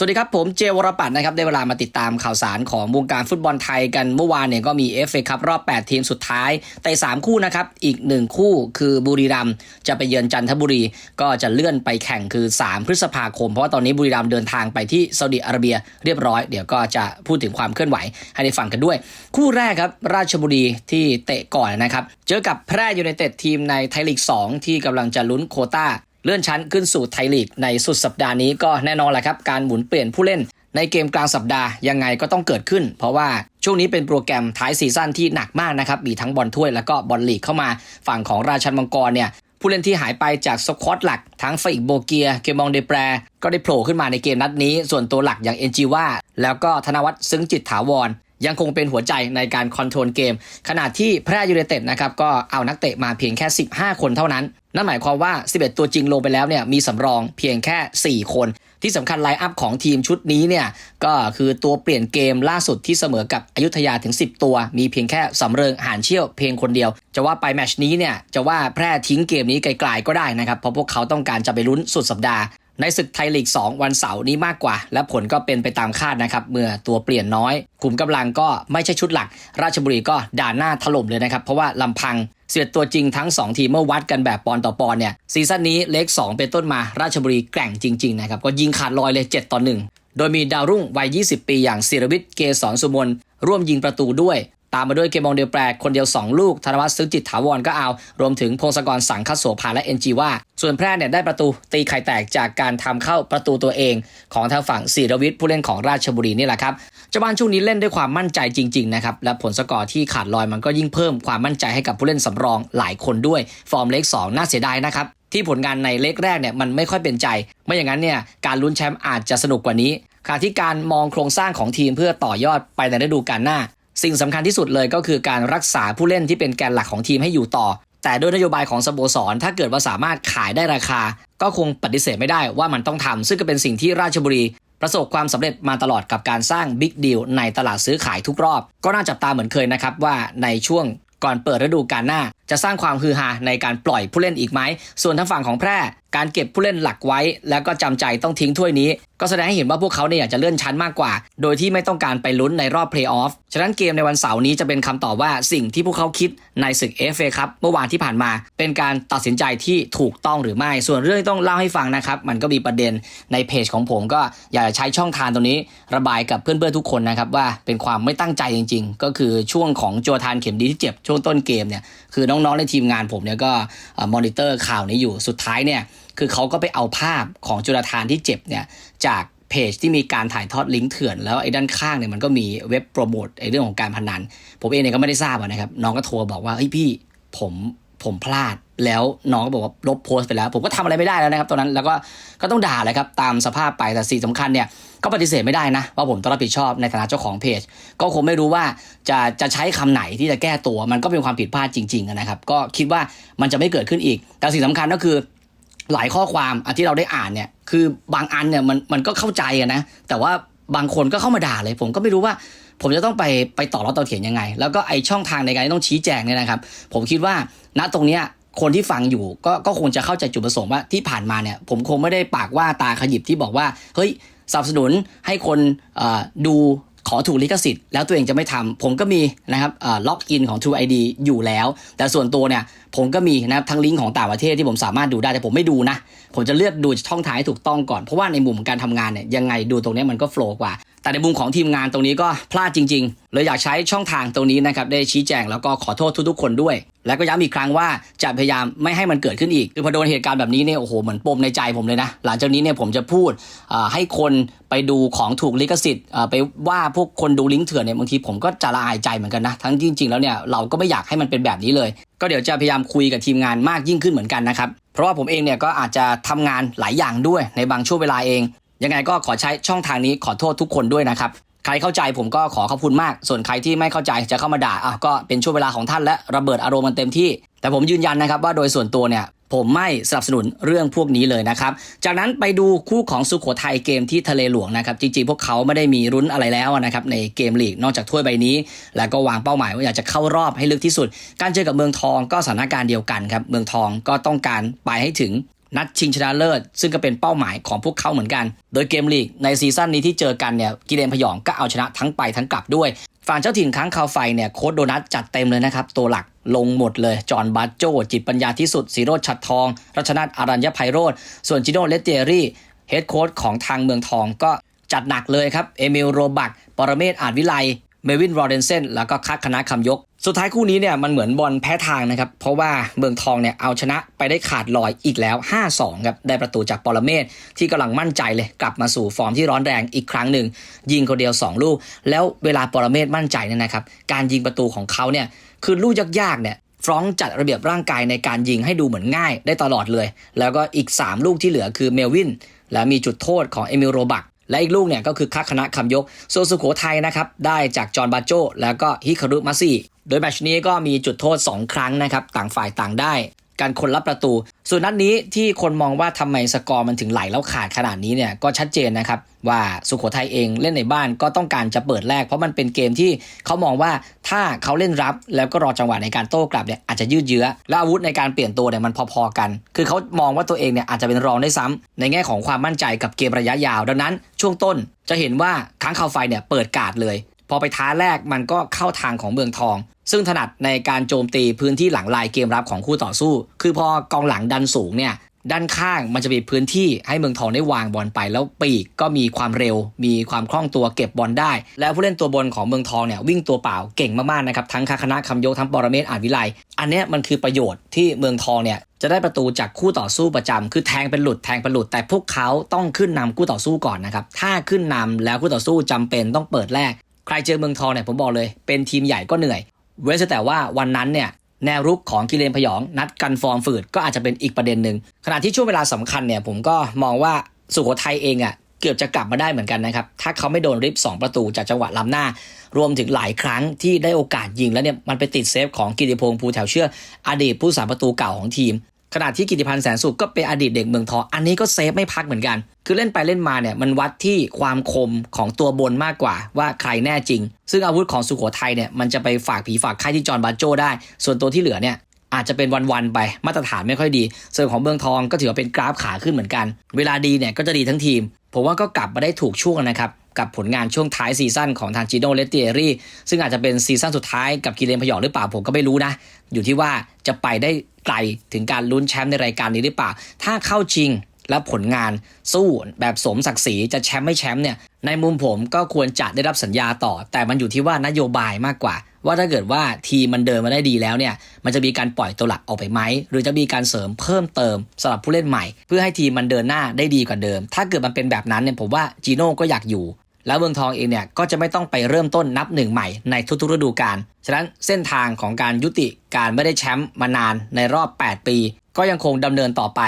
สวัสดีครับ ผมเจวรปัตน์นะครับ ได้เวลามาติดตามข่าวสารของวงการฟุตบอลไทยกันเมื่อวานเนี่ยก็มี FA ครับรอบ 8 ทีมสุดท้ายแต่3คู่นะครับ อีก 1 คู่คือบุรีรัมจะไปเยือนจันทบุรี ก็จะเลื่อนไปแข่งคือ 3 พฤษภาคม เพราะว่าตอนนี้บุรีรัมเดินทางไปที่ซาอุดิอาระเบียเรียบร้อย เดี๋ยวก็จะพูดถึงความเคลื่อนไหวให้ได้ฟังกันด้วย คู่แรกครับราชบุรีที่เตะก่อนนะครับเจอกับแพร่ยูไนเต็ดทีมในไทยลีก 2 ที่กำลังจะลุ้นโคต้า เลื่อนชั้นขึ้นสู่ไทยลีกในสุดสัปดาห์นี้ก็แน่นอนแหละครับการหมุนเปลี่ยนผู้เล่น ในเกมกลางสัปดาห์ยังไงก็ต้องเกิดขึ้น เพราะว่าช่วงนี้เป็นโปรแกรมท้ายซีซั่นที่หนักมากนะครับมีทั้งบอลถ้วยแล้วก็บอลลีกเข้ามาฝั่งของราชันมังกรเนี่ยผู้เล่นที่หายไปจากสควอตหลัก ทั้งฟอิกโบเกีย เกมองเดแปร ก็ได้โผล่ขึ้นมาในเกมนัดนี้ ส่วนตัวหลักอย่างเอ็นจีว่าแล้วก็ธนวัฒน์ซึ้งจิตถาวร ยังคงเป็นหัวใจในการคอนโทรลเกม ขณะที่แพร่ยูไนเต็ดนะครับก็เอานักเตะมาเพียงแค่ 15 คนเท่านั้น นั่นหมายความว่า 11 ตัวจริงลงไปแล้วเนี่ยมีสำรองเพียงแค่ 4 คน ที่สำคัญไลน์อัพของทีมชุดนี้เนี่ยก็คือตัวเปลี่ยนเกมล่าสุดที่เสมอกับอยุธยาถึง 10 ตัว มีเพียงแค่สำเริงหานเชี่ยวเพียงคนเดียว จะว่าไปแมชนี้เนี่ยจะว่าแพร่ทิ้งเกมนี้ไกลๆก็ได้นะครับเพราะพวกเขาต้องการจะไปลุ้นสุดสัปดาห์ ในศึกไทยลีก 2 วันเสาร์นี้มากกว่า และผลก็เป็นไปตามคาดนะครับ เมื่อตัวเปลี่ยนน้อยขุมกำลังก็ไม่ใช่ชุดหลัก ราชบุรีก็ด่านหน้าถล่มเลยนะครับ เพราะว่าลำพังเสียตัวจริงทั้ง 2 ทีมเมื่อวัดกันแบบปอนต่อปอนเนี่ยซีซั่นนี้เลข2เป็นต้นมาราชบุรีแกร่งจริงๆนะครับก็ยิงขาดลอยเลย 7 ต่อ 1 โดยมีดาวรุ่งวัย 20 ปีอย่างศิรวิทย์เกษรสุมนร่วมยิงประตูด้วย ตามมาด้วยเกมองเดียวแปรคนเดียว 2 ลูก ธนวัฒน์ซึ้งจิตถาวรก็เอา รวมถึงพงศกรสังคโสภาและเอ็นจีว่า ส่วนแพร่เนี่ยได้ประตูตีไข่แตกจากการทำเข้าประตูตัวเอง ของทางฝั่งศิรวิทย์ผู้เล่นของราชบุรีนี่แหละครับเจ้าบ้านช่วงนี้เล่นด้วยความมั่นใจจริงๆนะครับ และผลสกอร์ที่ขาดลอยมันก็ยิ่งเพิ่มความมั่นใจให้กับผู้เล่นสำรองหลายคนด้วย ฟอร์มเล็ก 2 น่าเสียดายนะครับ ที่ผลงานในเล็กแรกเนี่ยมันไม่ค่อยเป็นใจ ไม่อย่างนั้นเนี่ยการลุ้นแชมป์อาจจะสนุกกว่านี้ขณะที่การมองโครงสร้างของทีมเพื่อต่อยอดไปในฤดูกาลหน้า สิ่งสำคัญที่สุดเลยก็คือการรักษาผู้เล่นที่เป็นแกนหลักของทีมให้อยู่ต่อ แต่ด้วยนโยบายของสโมสร ถ้าเกิดว่าสามารถขายได้ราคา ก็คงปฏิเสธไม่ได้ว่ามันต้องทำซึ่งก็เป็นสิ่งที่ราชบุรี ประสบความสำเร็จมาตลอดกับการสร้างบิ๊กดีลในตลาดซื้อขายทุกรอบ ก็น่าจับตาเหมือนเคยนะครับว่าในช่วงก่อนเปิดฤดูกาลหน้า จะสร้างความฮือฮาในการปล่อยผู้เล่นอีกไหม ส่วนทางฝั่งของแพร่การเก็บผู้เล่นหลักไว้ แล้วก็จำใจต้องทิ้งถ้วยนี้ ก็แสดงให้เห็นว่าพวกเขาเนี่ยอยากจะเลื่อนชั้นมากกว่า โดยที่ไม่ต้องการไปลุ้นในรอบเพลย์ออฟ ฉะนั้นเกมในวันเสาร์นี้จะเป็นคำตอบว่าสิ่งที่พวกเขาคิดในศึกเอฟเอครับเมื่อวานที่ผ่านมา เป็นการตัดสินใจที่ถูกต้องหรือไม่ ส่วนเรื่องที่ต้องเล่าให้ฟังนะครับ มันก็มีประเด็นในเพจของผมก็อยากจะใช้ช่องทางตรงนี้ ระบายกับเพื่อนๆทุกคนนะครับว่าเป็นความไม่ตั้งใจจริง ๆ ก็คือช่วงของโจทานเข็มดีที่เจ็บช่วงต้นเกมเนี่ยคือน้องๆในทีมงานผมเนี่ยก็มอนิเตอร์ข่าวนี้อยู่สุดท้ายเนี่ยคือเขาก็ไปเอาภาพของจุลธานที่เจ็บเนี่ยจากเพจที่มีการถ่ายทอดลิงก์เถื่อนแล้วไอ้ด้านข้างเนี่ยมันก็มีเว็บโปรโมทไอ้เรื่องของการพนัน ผมเองเนี่ยก็ไม่ได้ทราบนะครับน้องก็โทรบอกว่าเฮ้ยพี่ผม ผมพลาดแล้วน้องก็บอกว่าลบโพสต์ไปแล้ว ผมก็ทำอะไรไม่ได้แล้วนะครับตอนนั้นแล้วก็ก็ต้องด่าเลยครับตามสภาพไปแต่สิ่งสำคัญเนี่ยก็ปฏิเสธไม่ได้นะ ว่าผมต้องรับผิดชอบในฐานะเจ้าของเพจ ก็คงไม่รู้ว่าจะจะใช้คำไหนที่จะแก้ตัว มันก็เป็นความผิดพลาดจริง ๆนะครับ ก็คิดว่ามันจะไม่เกิดขึ้นอีก แต่สิ่งสำคัญก็คือหลายข้อความอันที่เราได้อ่านเนี่ยคือบางอันเนี่ยมันมันก็เข้าใจนะ แต่ว่า บางคนก็เข้ามาด่าเลย ผมก็ไม่รู้ว่า ผมจะต้องไปไปต่อร้อต่อเถียงยังไง แล้วก็ไอช่องทางในการที่ต้องชี้แจงเนี่ยนะครับ ผมคิดว่าณตรงเนี้ยคนที่ฟังอยู่ก็ก็คงจะเข้าใจจุดประสงค์ว่าที่ผ่านมาเนี่ย ผมคงไม่ได้ปากว่าตาขยิบที่บอกว่าเฮ้ยสนับสนุนให้คนดูขอถูกลิขสิทธิ์แล้วตัวเองจะไม่ทำผมก็มีนะครับล็อกอินของ True ID อยู่แล้ว แต่ส่วนตัวเนี่ย ผมก็มีนะครับทั้งลิงก์ของต่างประเทศที่ผมสามารถดูได้แต่ผมไม่ดูนะ ผมจะเลือกดูช่องทางให้ถูกต้องก่อน เพราะว่าในมุมของการทำงานเนี่ยยังไงดูตรงนี้มันก็โฟล์กว่า แต่ในมุมของทีมงานตรงนี้ก็พลาดจริง ๆ เลยอยากใช้ช่องทางตรงนี้นะครับได้ชี้แจงแล้วก็ขอโทษทุกๆ คนด้วย แล้วก็ย้ำอีกครั้งว่าจะพยายามไม่ให้มันเกิดขึ้นอีกคือพอโดนเหตุการณ์แบบนี้เนี่ยโอ้โหเหมือนปมในใจผมเลยนะ หลังจากนี้เนี่ยผมจะพูดให้คนไปดูของถูกลิขสิทธิ์ไปว่าพวกคนดูลิงก์เถื่อนเนี่ยบางทีผมก็จะละอายใจเหมือนกันนะทั้งจริง ๆ แล้วเนี่ยเราก็ไม่อยากให้มันเป็นแบบนี้เลย ก็เดี๋ยวจะพยายามคุยกับทีมงานมากยิ่งขึ้นเหมือนกันนะครับเพราะว่าผมเองเนี่ยก็อาจจะทำงานหลายอย่างด้วยในบางช่วงเวลาเอง ยังไงก็ขอใช้ช่องทางนี้ขอโทษทุกคนด้วยนะครับ ใครเข้าใจผมก็ขอขอบคุณมาก ส่วนใครที่ไม่เข้าใจจะเข้ามาด่าอะก็เป็นช่วงเวลาของท่านและระเบิดอารมณ์มันเต็มที่ แต่ผมยืนยันนะครับว่าโดยส่วนตัวเนี่ยผมไม่สนับสนุนเรื่องพวกนี้เลยนะครับ จากนั้นไปดูคู่ของสุโขทัยเกมที่ทะเลหลวงนะครับ จริงๆ พวกเขาไม่ได้มีรุ้นอะไรแล้วนะครับในเกมลีกนอกจากถ้วยใบนี้ แล้วก็วางเป้าหมายว่าอยากจะเข้ารอบให้ลึกที่สุด การเจอกับเมืองทองก็สถานการณ์เดียวกันครับ เมืองทองก็ต้องการไปให้ถึง นัดชิงชนะเลิศ ซึ่งก็เป็นเป้าหมายของพวกเขาเหมือนกัน โดยเกมลีกในซีซั่นนี้ที่เจอกันเนี่ยกิเลนพยองก็เอาชนะทั้งไปทั้งกลับด้วยฝั่งเจ้าถิ่นค้างคาวไฟเนี่ยโค้ดโดนัทจัดเต็มเลยนะครับ ตัวหลักลงหมดเลย จอห์นบาโจจิตปัญญาที่สุดสีโรดชัดทอง รัชนัทอารัญญไพโรธส่วนจิโนเลตเตอรี่เฮดโค้ชของทางเมืองทองก็จัดหนักเลยครับ เอมิลโรบักปรเมศอาจวิไล เมวินโรเดนเซนแล้วก็คัดคณะคำยก สุดท้ายคู่นี้เนี่ยมันเหมือนบอลแพ้ทางนะครับ เพราะว่าเมืองทองเนี่ยเอาชนะไปได้ขาดลอยอีกแล้ว 5-2 ครับ ได้ประตูจากปรเมศที่กำลังมั่นใจเลย กลับมาสู่ฟอร์มที่ร้อนแรงอีกครั้งหนึ่ง ยิงคนเดียว 2 ลูก แล้วเวลาปรเมศมั่นใจเนี่ยนะครับ การยิงประตูของเขาเนี่ยคือลูกยากๆเนี่ยฟรองจัดระเบียบร่างกายในการยิงให้ดูเหมือนง่ายได้ตลอดเลย แล้วก็อีก 3 ลูกที่เหลือคือเมลวิน และมีจุดโทษของเอมิลโรบัก และอีกลูกเนี่ยก็คือคักคณะคำยกโซนสุโขทัยนะครับได้จากจอห์นบาโจแล้วก็ฮิคารุมาซี่โดยแมชนี้ก็มีจุดโทษ 2 ครั้งนะครับ ต่างฝ่ายต่างได้ การคนรับประตู ส่วนนัดนี้ที่คนมองว่าทำไมสกอร์มันถึงไหลแล้วขาดขนาดนี้เนี่ยก็ชัดเจนนะครับว่าสุโขทัยเองเล่นในบ้านก็ต้องการจะเปิดแรก เพราะมันเป็นเกมที่เขามองว่าถ้าเขาเล่นรับแล้วก็รอจังหวะในการโต้กลับเนี่ยอาจจะยืดเยื้อ และอาวุธในการเปลี่ยนตัวเนี่ยมันพอๆกัน คือเขามองว่าตัวเองเนี่ยอาจจะเป็นรองได้ซ้ำในแง่ของความมั่นใจกับเกมระยะยาว ดังนั้นช่วงต้นจะเห็นว่าค้างคาวไฟเนี่ยเปิดกาดเลย พอไปท้าแรกมันก็เข้าทางของเมืองทอง ซึ่งถนัดในการโจมตีพื้นที่หลังลายเกมรับของคู่ต่อสู้ คือพอกองหลังดันสูงเนี่ยด้านข้างมันจะมีพื้นที่ให้เมืองทองได้วางบอลไปแล้วปีกก็มีความเร็ว มีความคล่องตัวเก็บบอลได้ แล้วผู้เล่นตัวบนของเมืองทองเนี่ยวิ่งตัวเปล่าเก่งมากๆนะครับทั้งคาคณะคำยกทั้งปรเมศอาจวิไลอันนี้มันคือประโยชน์ที่เมืองทองเนี่ยจะได้ประตูจากคู่ต่อสู้ประจำคือแทงเป็นหลุดแทงเป็นหลุด แต่พวกเขาต้องขึ้นนำคู่ต่อสู้ก่อนนะครับถ้าขึ้นนำแล้วคู่ต่อสู้จำเป็นต้องเปิดแรก ครเจอเมืองทองเนี่ยผมบอกเลย เป็นทีมใหญ่ก็เหนื่อย เว้นแต่ว่าวันนั้นเนี่ยแนวรุกของกิเลนพยอง นัดกันฟอร์มฝืดก็อาจจะเป็นอีกประเด็นหนึ่งขณะที่ช่วงเวลาสำคัญเนี่ยผมก็มองว่าสุโขทัยเองอะเกือบจะกลับมาได้เหมือนกันนะครับ ถ้าเขาไม่โดนริบ 2 ประตูจากจังหวะล้ำหน้า รวมถึงหลายครั้งที่ได้โอกาสยิงแล้วเนี่ยมันไปติดเซฟของกิติพงษ์ภูแถวเชื่ออดีตผู้สาประตูเก่าของทีม ขณะที่กิติพันธ์แสนสุขก็เป็นอดีตเด็กเมืองทองอันนี้ก็เซฟไม่พักเหมือนกัน คือเล่นไปเล่นมาเนี่ยมันวัดที่ความคมของตัวบนมากกว่า ว่าใครแน่จริง ซึ่งอาวุธของสุโขทัยเนี่ยมันจะไปฝากผีฝากไข้ที่จอห์นบาโจได้ ส่วนตัวที่เหลือเนี่ยอาจจะเป็นวันๆไปมาตรฐานไม่ค่อยดี ส่วนของเมืองทองก็ถือว่าเป็นกราฟขาขึ้นเหมือนกัน เวลาดีเนี่ยก็จะดีทั้งทีม ผมว่าก็กลับมาได้ถูกช่วงนะครับกับผลงานช่วงท้ายซีซั่นของทางจิโนเลตเตอรี่ซึ่งอาจจะเป็นซีซั่นสุดท้ายกับกิเลนพยองหรือเปล่าผมก็ไม่รู้นะ อยู่ที่ว่าจะไปได้ ไกลถึงการลุ้นแชมป์ในรายการนี้หรือเปล่า ถ้าเข้าชิงแล้วผลงานสู้แบบสมศักดิ์ศรีจะแชมป์ไม่แชมป์เนี่ยในมุมผมก็ควรจะได้รับสัญญาต่อ แต่มันอยู่ที่ว่านโยบายมากกว่า ว่าถ้าเกิดว่าทีมมันเดินมาได้ดีแล้วเนี่ย มันจะมีการปล่อยตัวหลักออกไปไหม หรือจะมีการเสริมเพิ่มเติมสำหรับผู้เล่นใหม่ เพื่อให้ทีมมันเดินหน้าได้ดีกว่าเดิม ถ้าเกิดมันเป็นแบบนั้นเนี่ยผมว่าจีโน่ก็อยากอยู่ แล้วเมืองทองเองเนี่ยก็จะไม่ต้องไปเริ่มต้นนับหนึ่งใหม่ในทุกๆฤดูกาล ฉะนั้นเส้นทางของการยุติการไม่ได้แชมป์มานานในรอบ 8 ปี ก็ยังคงดำเนินต่อไป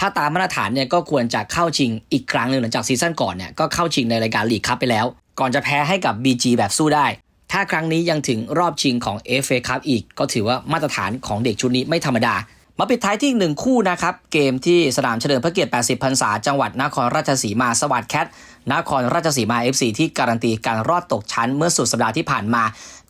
ถ้าตามมาตรฐานเนี่ยก็ควรจะเข้าชิงอีกครั้งหนึ่งหลังจากซีซั่นก่อนเนี่ยก็เข้าชิงในรายการลีกคัพไปแล้ว ก่อนจะแพ้ให้กับ BG แบบสู้ได้ ถ้าครั้งนี้ยังถึงรอบชิงของ FA Cup อีก ก็ถือว่ามาตรฐานของเด็กชุดนี้ไม่ธรรมดา มาปิดท้ายที่หนึ่งคู่นะครับ เกมที่สนามเฉลิมพระเกียรติ 80 พรรษา จังหวัดนครราชสีมา สวัสดแคท นครราชสีมา FC ที่การันตีการรอดตกชั้นเมื่อสุดสัปดาห์ที่ผ่านมา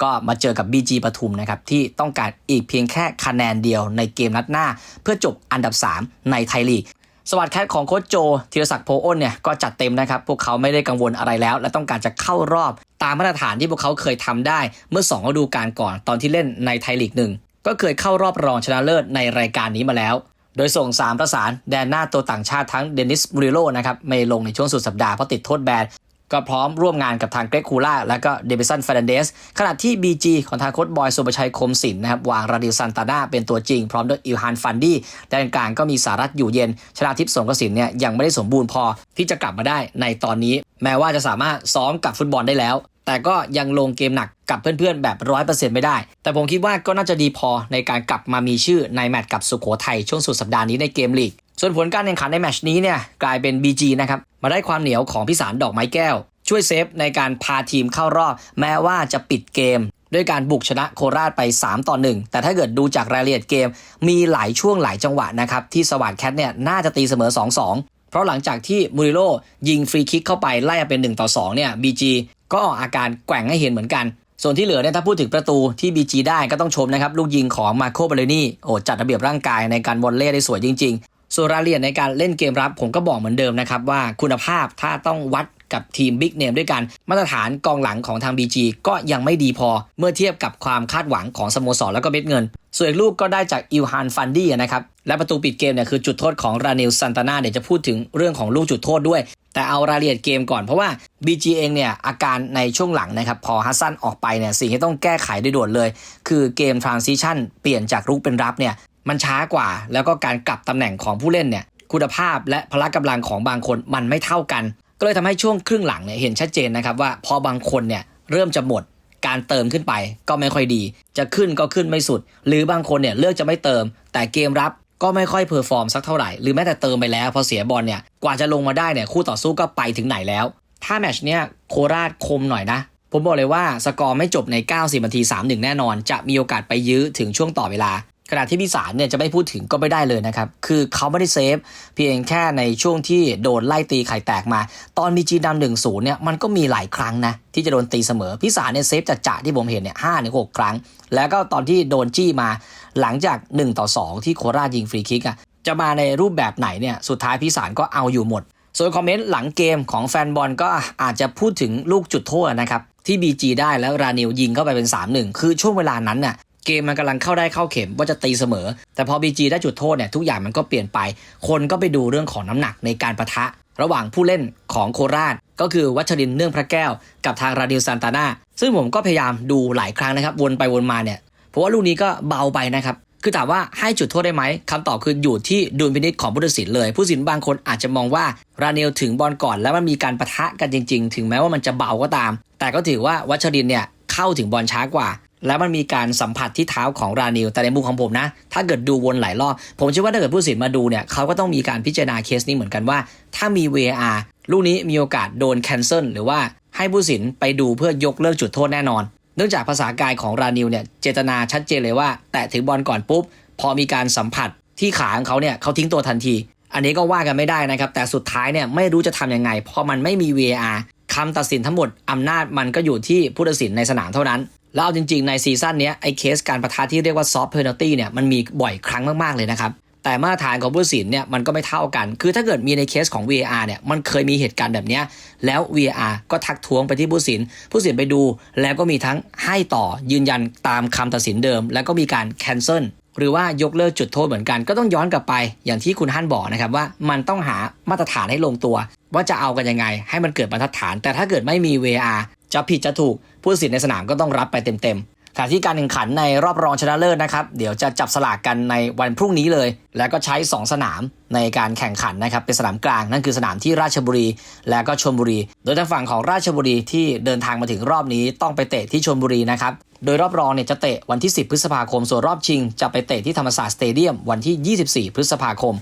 ก็มาเจอกับ BG ปทุมนะครับ ที่ต้องการอีกเพียงแค่คะแนนเดียวในเกมนัดหน้า เพื่อจบอันดับ 3 ในไทยลีกสวัสดแคทของโค้ชโจธีรศักดิ์โพอ้นเนี่ยก็จัดเต็มนะครับ พวกเขาไม่ได้กังวลอะไรแล้ว และต้องการจะเข้ารอบ ตามมาตรฐานที่พวกเขาเคยทำได้เมื่อ2ฤดูกาลก่อนตอนที่เล่นในไทยลีกหนึ่ง ก็เคยเข้ารอบรองชนะเลิศในรายการนี้มาแล้ว โดยส่ง 3 ประสานแดนหน้าตัวต่างชาติทั้งเดนิสมูริโลนะครับไม่ลงในช่วงสุดสัปดาห์เพราะติดโทษแบนก็พร้อมร่วมงานกับทางเกรกคูล่าและก็เดบิสันเฟรนเดสขณะที่ BG ของทางโค้ชบอยสุประชัยคมศิลป์นะครับวางราดิลซันตาน่าเป็นตัวจริง พร้อมด้วยอิลฮานฟันดี้ด้านกลางก็มีสารัตอยู่เย็น ชนาทิพย์สงกระสินเนี่ยยังไม่ได้สมบูรณ์พอที่จะกลับมาได้ในตอนนี้ แม้ว่าจะสามารถซ้อมกับฟุตบอลได้แล้ว แต่ก็ยังลงเกมหนักกับเพื่อนๆแบบร้อยเปอร์เซ็นต์ไม่ได้ แต่ผมคิดว่าก็น่าจะดีพอในการกลับมามีชื่อในแมตช์กับสุโขทัยช่วงสุดสัปดาห์นี้ในเกมลีก ส่วนผลการแข่งขันในแมตช์นี้เนี่ยกลายเป็น BG นะครับ มาได้ความเหนียวของพิสารดอกไม้แก้ว ช่วยเซฟในการพาทีมเข้ารอบ แม้ว่าจะปิดเกม ด้วยการบุกชนะโคราชไป 3 ต่อ 1 แต่ถ้าเกิดดูจากรายละเอียดเกม มีหลายช่วงหลายจังหวะนะครับที่สวัสดแคทเนี่ยน่าจะตีเสมอ 2-2 เพราะหลังจากที่มูริโลยิงฟรีคิกเข้าไปไล่เป็น1ต่อ2เนี่ยบีจีก็ออกอาการแกว่งให้เห็นเหมือนกัน ส่วนที่เหลือเนี่ยถ้าพูดถึงประตูที่ BG ได้ก็ต้องชมนะครับลูกยิงของมาโคเบเลนี่โอ้จัดระเบียบร่างกายในการบอลเล่ได้สวยจริง ๆ ส่วนรายละเอียดในการเล่นเกมรับผมก็บอกเหมือนเดิมนะครับว่าคุณภาพถ้าต้องวัด กับทีมบิ๊กเนมด้วยกัน มาตรฐานกองหลังของทาง BG ก็ยังไม่ดีพอ เมื่อเทียบกับความคาดหวังของสโมสรแล้วก็เม็ดเงิน ส่วนอีกลูกก็ได้จากอิลฮานฟันดี้นะครับและประตูปิดเกมเนี่ยคือจุดโทษของราเนลซันตานาเดี๋ยวจะพูดถึงเรื่องของลูกจุดโทษด้วย แต่เอารายละเอียดเกมก่อนเพราะว่า BG เองเนี่ยอาการในช่วงหลังนะครับพอฮัสซันออกไปเนี่ยสิ่งที่ต้องแก้ไขโดยด่วนเลย คือเกม transition เปลี่ยนจากรุกเป็นรับเนี่ยมันช้ากว่า แล้วก็การกลับตำแหน่งของผู้เล่นเนี่ยคุณภาพและพละกำลังของบางคนมันไม่เท่ากัน ก็เลยทำให้ช่วงครึ่งหลังเนี่ยเห็นชัดเจนนะครับว่าพอบางคนเนี่ยเริ่มจะหมดการเติมขึ้นไปก็ไม่ค่อยดี จะขึ้นก็ขึ้นไม่สุด หรือบางคนเนี่ยเลือกจะไม่เติม แต่เกมรับก็ไม่ค่อยเพอร์ฟอร์มสักเท่าไหร่ หรือแม้แต่เติมไปแล้วพอเสียบอลเนี่ยกว่าจะลงมาได้เนี่ยคู่ต่อสู้ก็ไปถึงไหนแล้ว ถ้าแมชเนี่ยโคราชคมหน่อยนะ ผมบอกเลยว่าสกอร์ไม่จบใน 90นาที 3-1 แน่นอน จะมีโอกาสไปยื้อถึงช่วงต่อเวลา ขณะที่พิสารเนี่ยจะไม่พูดถึงก็ไม่ได้เลยนะครับ คือเขาไม่ได้เซฟเพียงแค่ในช่วงที่โดนไล่ตีไข่แตกมา ตอนมีจีนำหนึ่งศูนย์เนี่ยมันก็มีหลายครั้งนะที่จะโดนตีเสมอพิสารเนี่ยเซฟจัดจะที่ผมเห็นเนี่ยห้าถึงหกครั้ง แล้วก็ตอนที่โดนจี้มาหลังจาก 1 ต่อ 2 ที่โคราชยิงฟรีคิกอะจะมาในรูปแบบไหนเนี่ยสุดท้ายพิสารก็เอาอยู่หมด ส่วนคอมเมนต์หลังเกมของแฟนบอลก็อาจจะพูดถึงลูกจุดโทษนะครับที่ BG ได้แล้วรานิวยิงเข้าไปเป็น 3-1 คือช่วงเวลานั้นน่ะ เกมมันกำลังเข้าได้เข้าเข็มว่าจะตีเสมอ แต่พอ BG ได้จุดโทษเนี่ยทุกอย่างมันก็เปลี่ยนไป คนก็ไปดูเรื่องของน้ำหนักในการประทะ ระหว่างผู้เล่นของโคราช ก็คือวัชรินเนื่องพระแก้ว กับทางราดิลซันตานาซึ่งผมก็พยายามดูหลายครั้งนะครับ วนไปวนมาเนี่ยเพราะว่าลูกนี้ก็เบาไปนะครับคือถามว่าให้จุดโทษได้ไหมคำตอบคืออยู่ที่ดุลพินิจของผู้ตัดสินเลย ผู้ตัดสินบางคนอาจจะมองว่าราเนลถึงบอลก่อน แล้วมันมีการประทะกันจริง ๆ ถึงแม้ว่ามันจะเบาก็ตาม แต่ก็ถือว่าวัชรินเนี่ยเข้าถึงบอลช้ากว่า แล้วมันมีการสัมผัสที่เท้าของรานิลแต่ในมุมของผมนะ ถ้าเกิดดูวนหลายรอบ ผมเชื่อว่าถ้าเกิดผู้สินมาดูเนี่ยเขาก็ต้องมีการพิจารณาเคสนี้เหมือนกันว่า ถ้ามี VAR ลูกนี้มีโอกาสโดนแคนเซิลหรือว่าให้ผู้สินไปดูเพื่อยกเลิกจุดโทษแน่นอน เนื่องจากภาษากายของรานิลเนี่ยเจตนาชัดเจนเลยว่า แตะถึงบอลก่อนปุ๊บ พอมีการสัมผัสที่ขาของเขาเนี่ยเขาทิ้งตัวทันที อันนี้ก็ว่ากันไม่ได้นะครับแต่สุดท้ายเนี่ยไม่รู้จะทำยังไงเพราะมันไม่มี VAR คำตัดสินทั้งหมดอำนาจมันก็อยู่ที่ผู้ตัดสินในสนามเท่านั้น แล้วเอาจริง ๆ ในซีซั่นนี้ไอ้เคสการประทะที่เรียกว่าซอฟต์เพน a ลตี้เนี่ยมันมีบ่อยครั้งมาก ๆ เลยนะครับแต่มาตรฐานของผู้ตัดสินเนี่ยมันก็ไม่เท่ากัน คือถ้าเกิดมีในเคสของ VAR เนี่ยมันเคยมีเหตุการณ์แบบนี้ แล้ว VAR ก็ทักท้วงไปที่ผู้ตัดสิน ผู้ตัดสินไปดู แล้วก็มีทั้งให้ต่อยืนยันตามคำตัดสินเดิม แล้วก็มีการ cancel หรือว่ายกเลิกจุดโทษเหมือนกัน ก็ต้องย้อนกลับไป อย่างที่คุณฮั่นบอกนะครับว่ามันต้องหามาตรฐานให้ลงตัว ว่าจะเอากันยังไง ให้มันเกิดบรรฐาน แต่ถ้าเกิดไม่มี VAR จะผิดจะถูกผู้ตัดสินในสนามก็ต้องรับไปเต็มๆขณะที่การแข่งขันในรอบรองชนะเลิศนะครับ เดี๋ยวจะจับสลากกันในวันพรุ่งนี้เลย แล้วก็ใช้ 2 สนามในการแข่งขันนะครับ เป็นสนามกลางนั่นคือสนามที่ราชบุรี และก็ชลบุรี โดยทางฝั่งของราชบุรีที่เดินทางมาถึงรอบนี้ต้องไปเตะที่ชลบุรีนะครับ โดยรอบรองเนี่ยจะเตะวันที่ 10 พฤษภาคม ส่วนรอบชิง จะไปเตะที่ธรรมศาสตร์สเตเดียมวันที่ 24 พฤษภาคม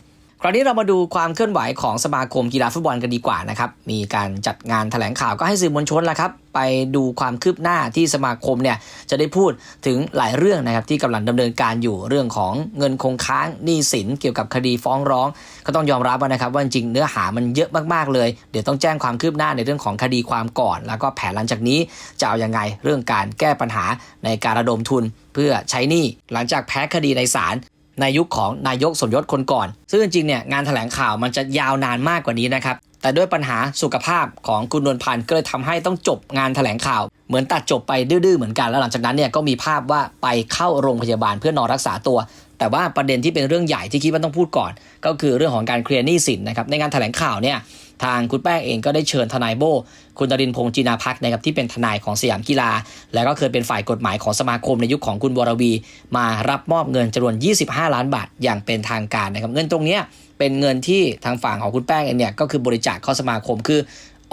คราวนี้เรามาดูความเคลื่อนไหวของสมาคมกีฬาฟุตบอลกันดีกว่านะครับ มีการจัดงานแถลงข่าวก็ให้สื่อมวลชนแล้วครับ ไปดูความคืบหน้าที่สมาคมเนี่ยจะได้พูดถึงหลายเรื่องนะครับ ที่กำลังดำเนินการอยู่เรื่องของเงินคงค้างหนี้สินเกี่ยวกับคดีฟ้องร้อง ก็ต้องยอมรับว่านะครับว่าจริงเนื้อหามันเยอะมากๆเลย เดี๋ยวต้องแจ้งความคืบหน้าในเรื่องของคดีความก่อน แล้วก็แผนหลังจากนี้จะเอายังไงเรื่องการแก้ปัญหาในการระดมทุน เพื่อใช้หนี้หลังจากแพ้คดีในศาล ในยุคของนายกสมยศคนก่อน ซึ่งจริงๆเนี่ยงานแถลงข่าวมันจะยาวนานมากกว่านี้นะครับ แต่ด้วยปัญหาสุขภาพของคุณนวลพันธ์ก็เลยทำให้ต้องจบงานแถลงข่าว เหมือนตัดจบไปดื้อๆเหมือนกัน แล้วหลังจากนั้นเนี่ยก็มีภาพว่าไปเข้าโรงพยาบาลเพื่อนอนรักษาตัว แต่ว่าประเด็นที่เป็นเรื่องใหญ่ที่คิดว่าต้องพูดก่อน ก็คือเรื่องของการเคลียร์หนี้สินนะครับในงานแถลงข่าวเนี่ย ทางคุณแป้งเองก็ได้เชิญทนายโบ คุณดรินพงษ์จีนาพักนะครับที่เป็นทนายของสยามกีฬา แล้วก็เคยเป็นฝ่ายกฎหมายของสมาคมในยุคของคุณวรวี มารับมอบเงินจำนวน 25 ล้านบาทอย่างเป็นทางการนะครับเงินตรงนี้เป็นเงินที่ทางฝั่งของคุณแป้งเองเนี่ยก็คือบริจาคเข้าสมาคมคือ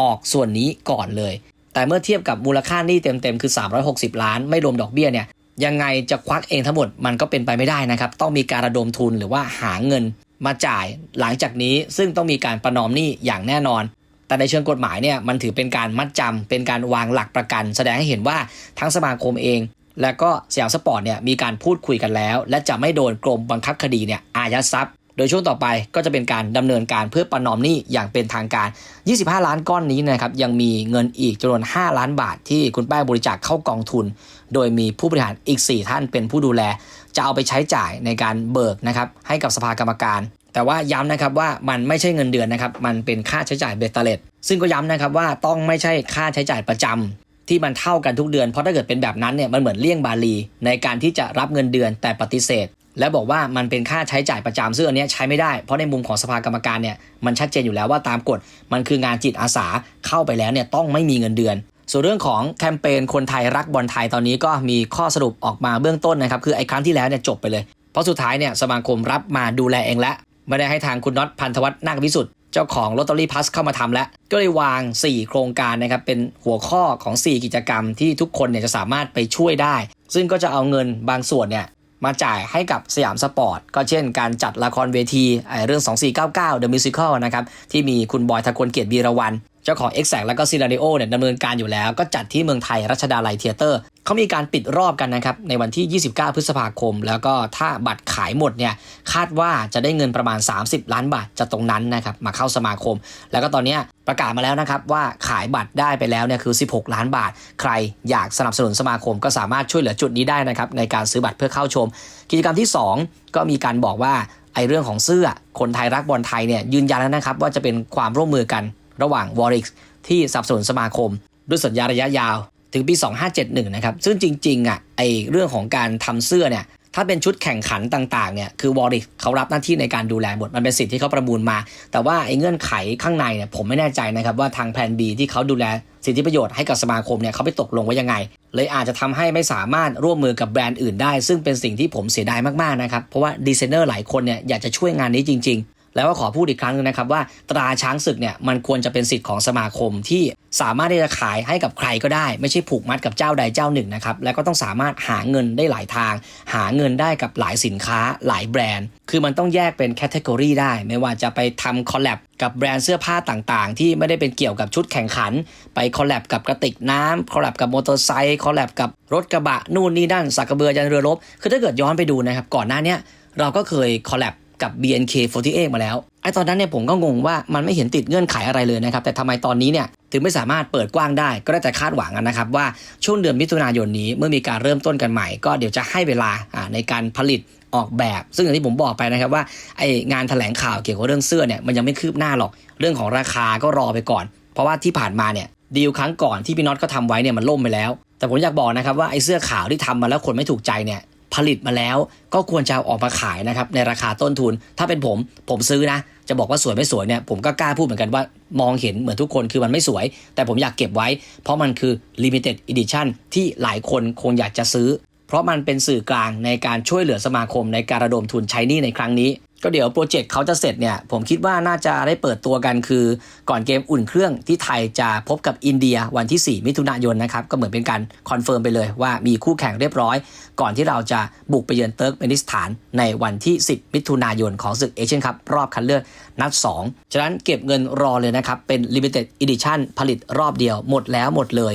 ออกส่วนนี้ก่อนเลย แต่เมื่อเทียบกับมูลค่าหนี้เต็มๆคือ 360 ล้านไม่รวมดอกเบี้ยเนี่ยยังไงจะควักเองทั้งหมดมันก็เป็นไปไม่ได้นะครับ ต้องมีการระดมทุนหรือว่าหาเงิน มาจ่ายหลังจากนี้ซึ่งต้องมีการประนอมหนี้อย่างแน่นอน แต่ในเชิงกฎหมายเนี่ยมันถือเป็นการมัดจำเป็นการวางหลักประกัน แสดงให้เห็นว่าทั้งสมาคมเอง และก็สยามสปอร์ตเนี่ยมีการพูดคุยกันแล้ว และจะไม่โดนกรมบังคับคดีเนี่ยอายัดทรัพย์ โดยช่วงต่อไปก็จะเป็นการดำเนินการเพื่อประนอมหนี้อย่างเป็นทางการ 25 ล้านก้อนนี้นะครับยังมีเงินอีกจำนวน 5 ล้านบาท ที่คุณแป้งบริจาคเข้ากองทุน โดยมีผู้บริหารอีก 4 ท่านเป็นผู้ดูแล จะเอาไปใช้จ่ายในการเบิกนะครับให้กับสภากรรมการ แต่ว่าย้ำนะครับว่ามันไม่ใช่เงินเดือนนะครับมันเป็นค่าใช้จ่ายเบตเตเลตซึ่งก็ย้ำนะครับว่าต้องไม่ใช่ค่าใช้จ่ายประจำที่มันเท่ากันทุกเดือน เพราะถ้าเกิดเป็นแบบนั้นเนี่ยมันเหมือนเลี่ยงบาลี ในการที่จะรับเงินเดือนแต่ปฏิเสธ และบอกว่ามันเป็นค่าใช้จ่ายประจำซึ่งอันนี้ใช้ไม่ได้เพราะในมุมของสภากรรมการเนี่ยมันชัดเจนอยู่แล้วว่าตามกฎมันคืองานจิตอาสาเข้าไปแล้วเนี่ยต้องไม่มีเงินเดือน ส่วนเรื่องของแคมเปญคนไทยรักบอลไทยตอนนี้ก็มีข้อสรุปออกมาเบื้องต้นนะครับคือไอ้ครั้งที่แล้วเนี่ยจบไปเลย เพราะสุดท้ายเนี่ยสมาคมรับมาดูแลเองแล้วไม่ได้ให้ทางคุณน็อตพันธวัฒน์นาควิสุทธิ์เจ้าของลอตเตอรี่พัสเข้ามาทำแล้วก็เลยวาง 4 โครงการนะครับเป็นหัวข้อของ 4 กิจกรรมที่ทุกคนเนี่ยจะสามารถไปช่วยได้ ซึ่งก็จะเอาเงินบางส่วนเนี่ย มาจ่ายให้กับสยามสปอร์ต ก็เช่นการจัดละครเวทีเรื่อง 2499 The Musical นะครับ ที่มีคุณบอยทะกลเกียรติบีระวัน เจ้าของ e x a c t แล้วก็ซีนาริโอเนี่ยดำเนินการอยู่แล้ว ก็จัดที่เมืองไทยรัชดาลัยเทเตอร์ เขามีการปิดรอบกันนะครับในวันที่ 29 พฤษภาคม แล้วก็ถ้าบัตรขายหมดเนี่ยคาดว่าจะได้เงินประมาณ 30 ล้านบาทจากตรงนั้นนะครับมาเข้าสมาคม แล้วก็ตอนนี้ประกาศมาแล้วนะครับว่าขายบัตรได้ไปแล้วเนี่ยคือ 16 ล้านบาท ใครอยากสนับสนุนสมาคมก็สามารถช่วยเหลือจุดนี้ได้นะครับในการซื้อบัตรเพื่อเข้าชม กิจกรรมที่ 2 ก็มีการบอกว่าไอ้เรื่องของเสื้อคนไทยรักบอลไทยเนี่ยยืนยันแล้วนะครับว่าจะเป็นความร่วมมือกันระหว่างวอริกที่สนับสนุนสมาคม ด้วยสัญญาระยะยาว ถึงปี 2571 นะครับ ซึ่งจริงๆอะไอเรื่องของการทำเสื้อเนี่ยถ้าเป็นชุดแข่งขันต่างๆเนี่ยคือวอริกเขารับหน้าที่ในการดูแลหมดมันเป็นสิทธิ์ที่เขาประมูลมา แต่ว่าไอ้เงื่อนไขข้างในเนี่ยผมไม่แน่ใจนะครับว่าทางแพลน B ที่เขาดูแลสิทธิประโยชน์ให้กับสมาคมเนี่ยเขาไปตกลงไว้ยังไง เลยอาจจะทำให้ไม่สามารถร่วมมือกับแบรนด์อื่นได้ ซึ่งเป็นสิ่งที่ผมเสียดายมากๆนะครับเพราะว่าดีไซเนอร์หลายคนเนี่ยอยากจะช่วยงานนี้จริงๆ แล้วก็ขอพูดอีกครั้งหนึงนะครับว่าตราช้างศึกเนี่ยมันควรจะเป็นสิทธิ์ของสมาคมที่สามารถที่จะขายให้กับใครก็ได้ ไม่ใช่ผูกมัดกับเจ้าใดเจ้าหนึ่งนะครับแล้วก็ต้องสามารถหาเงินได้หลายทาง หาเงินได้กับหลายสินค้าหลายแบรนด์ คือมันต้องแยกเป็นแคตตากรีได้ ไม่ว่าจะไปทำคอลแลบกับแบรนด์เสื้อผ้าต่างๆ ที่ไม่ได้เป็นเกี่ยวกับชุดแข่งขัน ไปคอลแลบกับกระติกน้ำคอลแลบกับมอเตอร์ไซค์คอลแลบกับรถกระบะนู่นนี่นั่นสักกระเบือยันเรือรบคือถ้าเกิดย้อนไปดูนะครับก่อนหน้านี้เราก็เคยคอลแลบ กับ BNK48 มาแล้วไอ้ตอนนั้นเนี่ยผมก็งงว่ามันไม่เห็นติดเงื่อนไขอะไรเลยนะครับแต่ทำไมตอนนี้เนี่ยถึงไม่สามารถเปิดกว้างได้ก็ได้แต่คาดหวังนะครับว่าช่วงเดือนมิถุนายนนี้เมื่อมีการเริ่มต้นกันใหม่ ก็เดี๋ยวจะให้เวลาในการผลิตออกแบบ ซึ่งอย่างที่ผมบอกไปนะครับว่าไอ้งานแถลงข่าวเกี่ยวกับเรื่องเสื้อเนี่ยมันยังไม่คืบหน้าหรอก เรื่องของราคาก็รอไปก่อน เพราะว่าที่ผ่านมาเนี่ยดีลครั้งก่อนที่พี่น็อตก็ทำไว้เนี่ยมันล่มไปแล้ว แต่ผมอยากบอกนะครับว่าไอ้เสื้อขาวที่ทำมาแล้วคนไม่ถูกใจเนี่ย ผลิตมาแล้ว ก็ควรจะเอออกมาขายนะครับในราคาต้นทุน ถ้าเป็นผมผมซื้อนะ จะบอกว่าสวยไม่สวยเนี่ยผมก็กล้าพูดเหมือนกันว่ามองเห็นเหมือนทุกคนคือมันไม่สวย แต่ผมอยากเก็บไว้ เพราะมันคือ limited edition ที่หลายคนคงอยากจะซื้อ เพราะมันเป็นสื่อกลางในการช่วยเหลือสมาคมในการระดมทุนใช้หนี้ในครั้งนี้ ก็เดี๋ยวโปรเจกต์เขาจะเสร็จเนี่ยผมคิดว่าน่าจะได้เปิดตัวกันคือ ก่อนเกมอุ่นเครื่องที่ไทยจะพบกับอินเดียวันที่ 4 มิถุนายนนะครับก็เหมือนเป็นการคอนเฟิร์มไปเลยว่ามีคู่แข่งเรียบร้อย ก่อนที่เราจะบุกไปเยือนเติร์กเมนิสถานในวันที่ 10 มิถุนายนของศึกเอเชียนคัพรอบคัดเลือกนัด 2 ฉะนั้นเก็บเงินรอเลยนะครับเป็น Limited Edition ผลิตรอบเดียวหมดแล้วหมดเลย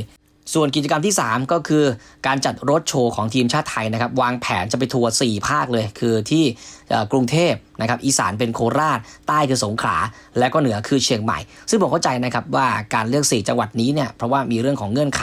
ส่วนกิจกรรมที่ 3 ก็คือการจัดรถโชว์ของทีมชาติไทยนะครับ วางแผนจะไปทัวร์4ภาคเลย คือที่กรุงเทพนะครับอีสานเป็นโคราช ใต้คือสงขลาและก็เหนือคือเชียงใหม่ ซึ่งผมเข้าใจนะครับว่าการเลือก 4 จังหวัดนี้เนี่ยเพราะว่ามีเรื่องของเงื่อนไข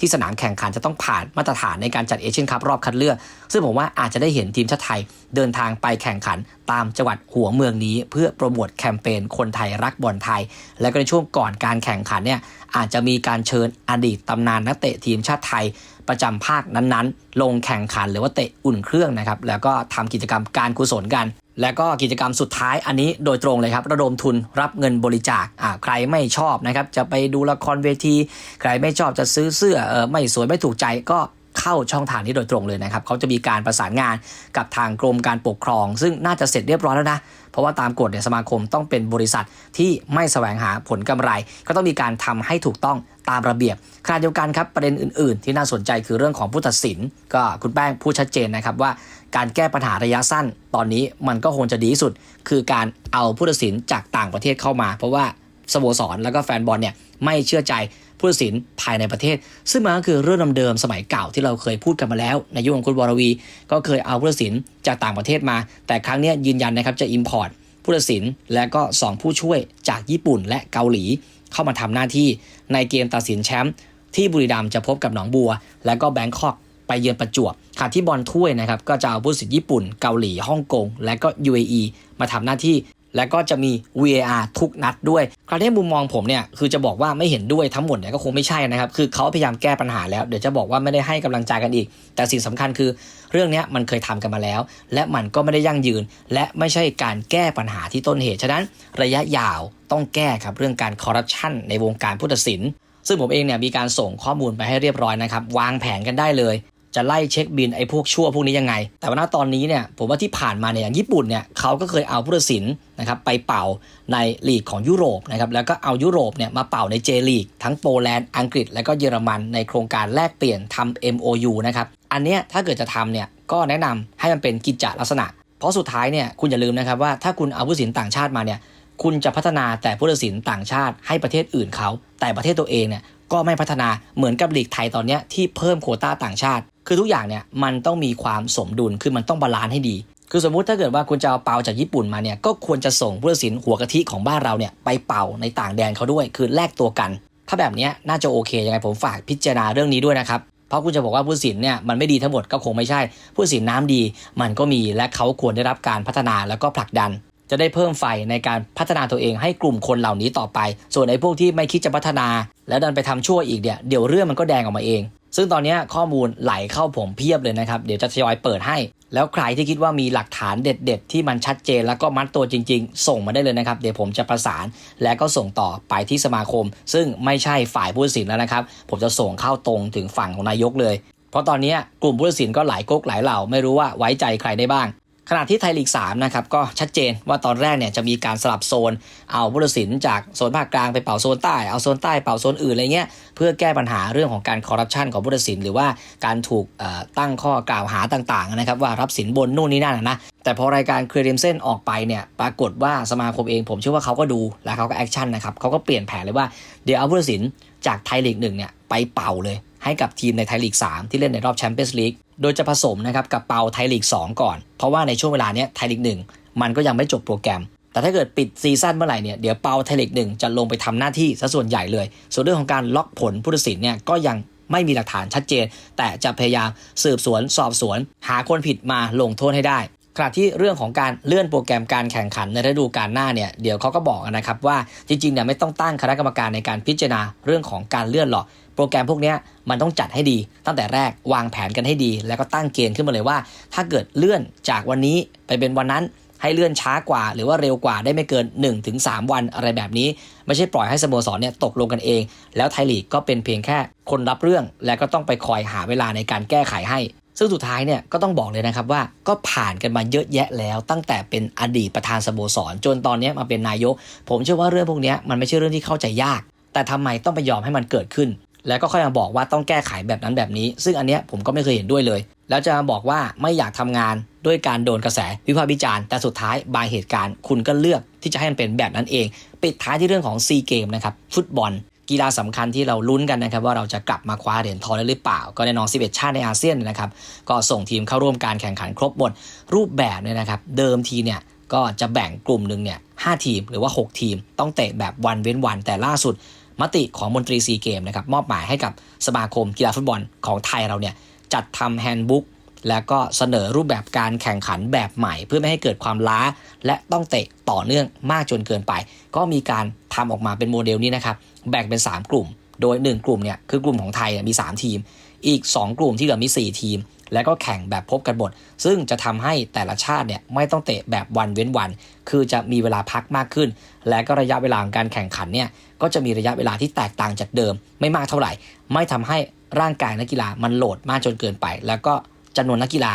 ที่สนามแข่งขันจะต้องผ่านมาตรฐานในการจัดเอเชียนคัพรอบคัดเลือก ซึ่งผมว่าอาจจะได้เห็นทีมชาติไทยเดินทางไปแข่งขันตามจังหวัดหัวเมืองนี้ เพื่อโปรโมทแคมเปญคนไทยรักบอลไทย และก็ในช่วงก่อนการแข่งขันเนี่ยอาจจะมีการเชิญอดีตตำนานนักเตะทีมชาติไทยประจำภาคนั้นๆ ลงแข่งขันหรือว่าเตะอุ่นเครื่องนะครับ แล้วก็ทำกิจกรรมการกุศลกัน แล้วก็กิจกรรมสุดท้ายอันนี้โดยตรงเลยครับ ระดมทุนรับเงินบริจาคอ่าใครไม่ชอบนะครับ จะไปดูละครเวที ใครไม่ชอบจะซื้อเสื้อเออไม่สวยไม่ถูกใจก็ เข้าช่องทางนี้โดยตรงเลยนะครับเขาจะมีการประสานงานกับทางกรมการปกครอง ซึ่งน่าจะเสร็จเรียบร้อยแล้วนะเพราะว่าตามกฎเนี่ยสมาคมต้องเป็นบริษัทที่ไม่แสวงหาผลกำไร ก็ต้องมีการทำให้ถูกต้องตามระเบียบขณะเดียวกันครับประเด็นอื่น ๆ ที่น่าสนใจคือเรื่องของผู้ตัดสิน ก็คุณแป้งพูดชัดเจนนะครับว่าการแก้ปัญหาระยะสั้น ตอนนี้มันก็คงจะดีที่สุด คือการเอาผู้ตัดสินจากต่างประเทศเข้ามา เพราะว่าสโมสรแล้วก็แฟนบอลเนี่ยไม่เชื่อใจ ผู้ตัดสินภายในประเทศ ซึ่งมันก็คือเรื่องเดิมๆสมัยเก่าที่เราเคยพูดกันมาแล้ว ในยุคของคุณวรวี ก็เคยเอาผู้ตัดสินจากต่างประเทศมา แต่ครั้งนี้ยืนยันนะครับจะ import ผู้ตัดสินและก็ 2 ผู้ช่วยจากญี่ปุ่นและเกาหลี เข้ามาทำหน้าที่ในเกมตัดสินแชมป์ที่บุรีรัมย์จะพบกับหนองบัว และก็แบงคอกไปเยือนประจวบขณะที่บอลถ้วยนะครับก็จะเอาผู้ตัดสินญี่ปุ่น เกาหลีฮ่องกง และก็ UAE มาทำหน้าที่ และก็จะมี VAR ทุกนัดด้วย คราวนี้มุมมองผมเนี่ยคือจะบอกว่าไม่เห็นด้วยทั้งหมดเนี่ยก็คงไม่ใช่นะครับ คือเขาพยายามแก้ปัญหาแล้ว เดี๋ยวจะบอกว่าไม่ได้ให้กำลังใจกันอีก แต่สิ่งสำคัญคือเรื่องนี้มันเคยทำกันมาแล้ว และมันก็ไม่ได้ยั่งยืน และไม่ใช่การแก้ปัญหาที่ต้นเหตุ ฉะนั้นระยะยาวต้องแก้ครับเรื่องการคอร์รัปชันในวงการพุทธศิลป์ซึ่งผมเองเนี่ยมีการส่งข้อมูลไปให้เรียบร้อยนะครับวางแผนกันได้เลย จะไล่เช็คบินไอ้พวกชั่วพวกนี้ยังไง แต่ว่าณตอนนี้เนี่ยผมว่าที่ผ่านมาเนี่ยอย่างญี่ปุ่นเนี่ยเขาก็เคยเอาผู้ตัดสินนะครับไปเป่าในลีกของยุโรปนะครับแล้วก็เอายุโรปเนี่ยมาเป่าในเจลีกทั้งโปแลนด์อังกฤษ และก็เยอรมันในโครงการแลกเปลี่ยนทำ MOU นะครับอันเนี้ยถ้าเกิดจะทำเนี่ยก็แนะนำให้มันเป็นกิจจลักษณะ เพราะสุดท้ายเนี่ยคุณอย่าลืมนะครับว่าถ้าคุณเอาผู้ตัดสินต่างชาติมาเนี่ยคุณจะพัฒนาแต่ผู้ตัดสินต่างชาติให้ประเทศอื่นเขา แต่ประเทศตัวเองเนี่ยก็ไม่พัฒนาเหมือนกับลีกไทยตอนนี้ที่เพิ่มโควต้าต่างชาติ คือทุกอย่างเนี่ยมันต้องมีความสมดุลคือมันต้องบาลานซ์ให้ดี คือสมมุติถ้าเกิดว่าคุณจะเอาเปาจากญี่ปุ่นมาเนี่ยก็ควรจะส่งผู้ตัดสินหัวกะทิของบ้านเราเนี่ยไปเป่าในต่างแดนเขาด้วย คือแลกตัวกัน ถ้าแบบนี้น่าจะโอเคยังไงผมฝากพิจารณาเรื่องนี้ด้วยนะครับเพราะคุณจะบอกว่าผู้ตัดสินเนี่ยมันไม่ดีทั้งหมดก็คงไม่ใช่ ผู้ตัดสินน้ำดี มันก็มีและเขาควรได้รับการพัฒนาแล้วก็ผลักดัน จะได้เพิ่มไฟในการพัฒนาตัวเองให้กลุ่มคนเหล่านี้ต่อไป ส่วนไอ้พวกที่ไม่คิดจะพัฒนา แล้วดันไปทำชั่วอีกเนี่ยเดี๋ยวเรื่องมันก็แดงออกมาเอง ซึ่งตอนนี้ข้อมูลไหลเข้าผมเพียบเลยนะครับ เดี๋ยวจะทยอยเปิดให้ แล้วใครที่คิดว่ามีหลักฐานเด็ด ๆ ที่มันชัดเจนแล้วก็มัดตัวจริง ๆ ส่งมาได้เลยนะครับ เดี๋ยวผมจะประสานและก็ส่งต่อไปที่สมาคม ซึ่งไม่ใช่ฝ่ายผู้ตัดสินแล้วนะครับ ผมจะส่งเข้าตรงถึงฝั่งของนายกเลย เพราะตอนนี้กลุ่มผู้ตัดสินก็หลายก๊กหลายเหล่าไม่รู้ว่าไว้ใจใครได้บ้าง ขณะที่ไทยลีก3นะครับก็ชัดเจนว่าตอนแรกเนี่ยจะมีการสลับโซน เอาผู้ตัดสินจากโซนภาคกลางไปเป่าโซนใต้ เอาโซนใต้เป่าโซนอื่นอะไรเงี้ยเพื่อแก้ปัญหาเรื่องของการคอร์รัปชันของผู้ตัดสิน หรือว่าการถูกตั้งข้อกล่าวหาต่างๆนะครับว่ารับสินบนนู่นนี่นั่นนะแต่พอรายการเคลียร์ริมเส้นออกไปเนี่ยปรากฏว่าสมาคมเองผมเชื่อว่าเขาก็ดูแล้วเขาก็แอคชั่นนะครับเขาก็เปลี่ยนแผนเลยว่าเดี๋ยวเอาผู้ตัดสินจากไทยลีกหนึ่งเนี่ยไปเป่าเลย ให้กับทีมในไทยลีก 3 ที่เล่นในรอบแชมเปี้ยนส์ลีก โดยจะผสมนะครับกับเปาไทยลีก 2 ก่อน เพราะว่าในช่วงเวลาเนี้ยไทยลีก 1 มันก็ยังไม่จบโปรแกรม แต่ถ้าเกิดปิดซีซั่นเมื่อไหร่เนี่ย เดี๋ยวเปาไทยลีก 1 จะลงไปทำหน้าที่ซะส่วนใหญ่เลย ส่วนเรื่องของการล็อกผลผู้ตัดสินเนี่ยก็ยังไม่มีหลักฐานชัดเจน แต่จะพยายามสืบสวนสอบสวน หาคนผิดมาลงโทษให้ได้ขณะที่เรื่องของการเลื่อนโปรแกรมการแข่งขันในฤดูกาลหน้าเนี่ยเดี๋ยวเขาก็บอกนะครับว่าจริงๆเนี่ยไม่ต้องตั้งคณะกรรมการในการพิจารณาเรื่องของการเลื่อนหรอก โปรแกรมพวกนี้มันต้องจัดให้ดี ตั้งแต่แรกวางแผนกันให้ดี แล้วก็ตั้งเกณฑ์ขึ้นมาเลยว่า ถ้าเกิดเลื่อนจากวันนี้ไปเป็นวันนั้นให้เลื่อนช้ากว่า หรือว่าเร็วกว่าได้ไม่เกิน 1-3 วันอะไรแบบนี้ ไม่ใช่ปล่อยให้สโมสรเนี่ยตกลงกันเอง แล้วไทยลีกก็เป็นเพียงแค่คนรับเรื่อง และก็ต้องไปคอยหาเวลาในการแก้ไขให้ ซึ่งสุดท้ายเนี่ยก็ต้องบอกเลยนะครับว่าก็ผ่านกันมาเยอะแยะแล้ว ตั้งแต่เป็นอดีตประธานสโมสรจนตอนนี้มาเป็นนายก ผมเชื่อว่าเรื่องพวกนี้มันไม่ใช่เรื่องที่เข้าใจยาก แต่ทำไมต้องไปยอมให้มันเกิดขึ้น แล้วก็ค่อยมาบอกว่าต้องแก้ไขแบบนั้นแบบนี้ ซึ่งอันเนี้ยผมก็ไม่เคยเห็นด้วยเลย แล้วจะมาบอกว่าไม่อยากทำงานด้วยการโดนกระแสวิพากษ์วิจารณ์แต่สุดท้ายบางเหตุการณ์ คุณก็เลือกที่จะให้มันเป็นแบบนั้นเอง ปิดท้ายที่เรื่องของซีเกมนะครับฟุตบอลกีฬาสำคัญที่เราลุ้นกันนะครับว่าเราจะกลับมาคว้าเหรียญทองได้หรือเปล่า ก็แน่นอน 11 ชาติในอาเซียนนะครับก็ส่งทีมเข้าร่วมการแข่งขันครบหมดรูปแบบเนี่ยนะครับเดิมทีเนี่ยก็จะแบ่งกลุ่มหนึ่งเนี่ยหทีมหรือว่า 6 ทีม ต้องเตะแบบวันเว้นวันแต่ล่าสุด มติของมนตรีซีเกมนะครับมอบหมายให้กับสมาคมกีฬาฟุตบอลของไทยเราเนี่ยจัดทำแฮนด์บุ๊กแล้วก็เสนอรูปแบบการแข่งขันแบบใหม่ เพื่อไม่ให้เกิดความล้า และต้องเตะต่อเนื่องมากจนเกินไป ก็มีการทำออกมาเป็นโมเดลนี้นะครับแบ่งเป็น 3 กลุ่ม โดย 1 กลุ่มเนี่ยคือกลุ่มของไทยเนี่ยมี 3 ทีม อีก 2 กลุ่มที่เหลือมี 4 ทีม แล้วก็แข่งแบบพบกันหมด ซึ่งจะทำให้แต่ละชาติเนี่ยไม่ต้องเตะแบบวันเว้นวัน คือจะมีเวลาพักมากขึ้น และก็ระยะเวลาของการแข่งขันเนี่ยก็จะมีระยะเวลาที่แตกต่างจากเดิม ไม่มากเท่าไหร่ ไม่ทำให้ร่างกายนักกีฬามันโหลดมากจนเกินไป แล้วก็จำนวนนักกีฬา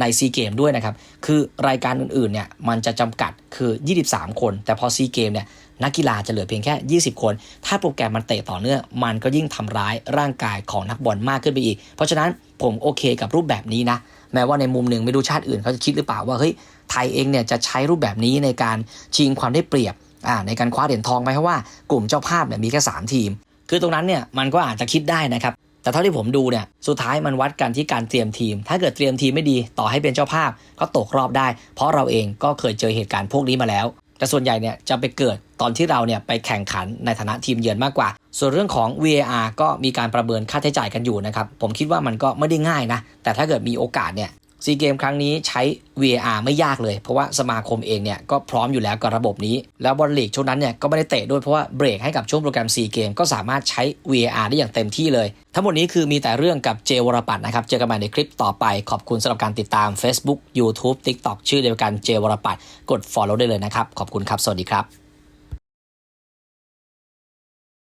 ในซีเกมด้วยนะครับ คือรายการอื่นๆเนี่ยมันจะจำกัดคือ 23 คน แต่พอซีเกมเนี่ยนักกีฬาจะเหลือเพียงแค่ 20 คน ถ้าโปรแกรมมันเตะต่อเนื่อง มันก็ยิ่งทำร้ายร่างกายของนักบอลมากขึ้นไปอีก เพราะฉะนั้น ผมโอเคกับรูปแบบนี้นะ แม้ว่าในมุมหนึ่งไม่รู้ชาติอื่นเขาจะคิดหรือเปล่าว่าเฮ้ยไทยเองเนี่ยจะใช้รูปแบบนี้ในการชิงความได้เปรียบในการคว้าเหรียญทองไหมเพราะว่ากลุ่มเจ้าภาพเนี่ยมีแค่3ทีม คือตรงนั้นเนี่ยมันก็อาจจะคิดได้นะครับแต่เท่าที่ผมดูเนี่ยสุดท้ายมันวัดกันที่การเตรียมทีม ถ้าเกิดเตรียมทีมไม่ดีต่อให้เป็นเจ้าภาพก็ตกรอบได้ เพราะเราเองก็เคยเจอเหตุการณ์พวกนี้มาแล้ว แต่ส่วนใหญ่เนี่ยจะไปเกิดตอนที่เราเนี่ยไปแข่งขันในฐานะทีมเยือนมากกว่า ส่วนเรื่องของ VAR ก็มีการประเมินค่าใช้จ่ายกันอยู่นะครับ ผมคิดว่ามันก็ไม่ได้ง่ายนะ แต่ถ้าเกิดมีโอกาสเนี่ย ซีเกมครั้งนี้ใช้ VAR ไม่ยากเลย เพราะว่าสมาคมเองเนี่ยก็พร้อมอยู่แล้วกับระบบนี้ แล้วบอลลีกช่วงนั้นเนี่ยก็ไม่ได้เตะด้วยเพราะว่าเบรกให้กับช่วงโปรแกรมซีเกมก็สามารถใช้ VAR ได้อย่างเต็มที่เลย ทั้งหมดนี้คือมีแต่เรื่องกับเจวรปัตนะครับ เจอกันใหม่ในคลิปต่อไป ขอบคุณสำหรับการติดตาม Facebook YouTube TikTok ชื่อเดียวกันเจวรปัตกด follow ได้เลยนะครับ ขอบคุณครับ สวัสดีครับ